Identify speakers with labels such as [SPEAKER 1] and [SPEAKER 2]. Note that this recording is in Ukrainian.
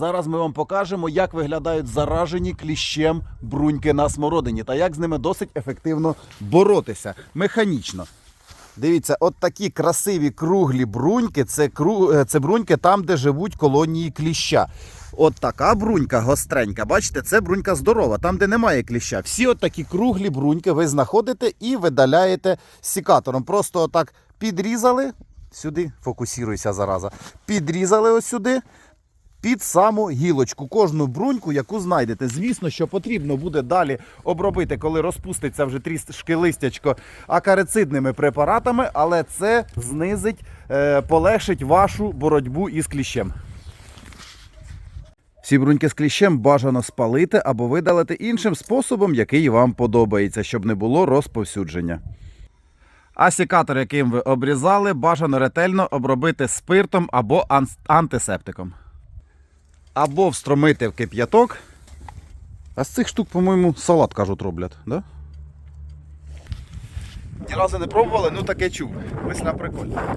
[SPEAKER 1] Зараз ми вам покажемо, як виглядають заражені кліщем бруньки на смородині та як з ними досить ефективно боротися механічно. Дивіться, от такі красиві круглі бруньки це, кру... е, це бруньки там, де живуть колонії кліща. От така брунька гостренька, бачите, це брунька здорова, там, де немає кліща. Всі от такі круглі бруньки ви знаходите і видаляєте сікатором. Просто отак підрізали сюди, фокусіруйся зараза. Підрізали ось сюди. Під саму гілочку, кожну бруньку, яку знайдете. Звісно, що потрібно буде далі обробити, коли розпуститься вже трішки листячко акарицидними препаратами, але це знизить, е, полегшить вашу боротьбу із кліщем. Всі бруньки з кліщем бажано спалити або видалити іншим способом, який вам подобається, щоб не було розповсюдження. А сікатор, яким ви обрізали, бажано ретельно обробити спиртом або антисептиком. Або встромити в кип'яток. А з цих штук, по-моєму, салат, кажуть, роблять, да? Ні разу не пробували, ну таке чув. Весна прикольна.